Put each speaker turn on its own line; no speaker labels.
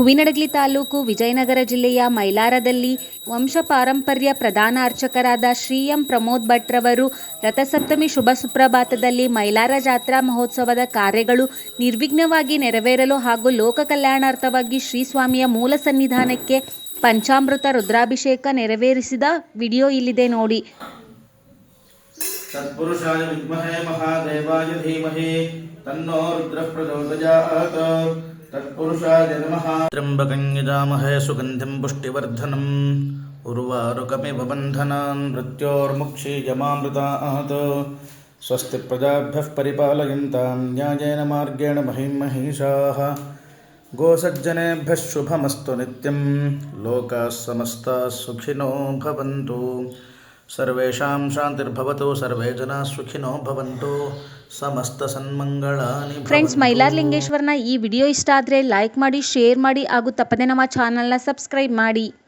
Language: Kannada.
ಹೂವಿನಡಗಲಿ ತಾಲೂಕು ವಿಜಯನಗರ ಜಿಲ್ಲೆಯ ಮೈಲಾರದಲ್ಲಿ ವಂಶಪಾರಂಪರ್ಯ ಪ್ರಧಾನ ಅರ್ಚಕರಾದ ಶ್ರೀ ಎಂ ಪ್ರಮೋದ್ ಭಟ್ ರವರು ರಥಸಪ್ತಮಿ ಶುಭ ಸುಪ್ರಭಾತದಲ್ಲಿ ಮೈಲಾರ ಜಾತ್ರಾ ಮಹೋತ್ಸವದ ಕಾರ್ಯಗಳು ನಿರ್ವಿಘ್ನವಾಗಿ ನೆರವೇರಲು ಹಾಗೂ ಲೋಕ ಕಲ್ಯಾಣಾರ್ಥವಾಗಿ ಶ್ರೀಸ್ವಾಮಿಯ ಮೂಲ ಸನ್ನಿಧಾನಕ್ಕೆ ಪಂಚಾಮೃತ ರುದ್ರಾಭಿಷೇಕ ನೆರವೇರಿಸಿದ ವಿಡಿಯೋ ಇಲ್ಲಿದೆ ನೋಡಿ.
ತತ್ಪುರುಷಾಯ ವಿದ್ಮಹೇ ಮಹಾದೇವಾಯ ತನ್ನೋ ರುದ್ರ ಪ್ರಚೋದಯಾತ್ तत्पुरुषाय नमः। त्र्यम्बकं यजामहे सुगन्धिं पुष्टिवर्धनम्। उर्वारुकमिव बन्धनान् मृत्योर्मुक्षीयमामृतात्। स्वस्ति प्रजाभ्यः परिपालयन्तां न्यायेन मार्गेण महिं महिषाः। गोसज्जनेभ्यः शुभमस्तु नित्यं लोकाः समस्ताः सुखिनो भवन्तु। ಸರ್ವೇಷಾಂ ಶಾಂತಿರ್ಭವತು ಸರ್ವೇ ಜನ ಸುಖಿನೋ ಭವಂತು ಸಮಸ್ತ
ಸನ್ಮಂಗಳ
ಫ್ರೆಂಡ್ಸ್
ಮೈಲಾರ್ ಲಿಂಗೇಶ್ವರನ ಈ ವಿಡಿಯೋ ಇಷ್ಟ ಆದರೆ ಲೈಕ್ ಮಾಡಿ ಶೇರ್ ಮಾಡಿ ಹಾಗೂ ತಪ್ಪದೆ ನಮ್ಮ ಚಾನಲ್ನ ಸಬ್ಸ್ಕ್ರೈಬ್ ಮಾಡಿ.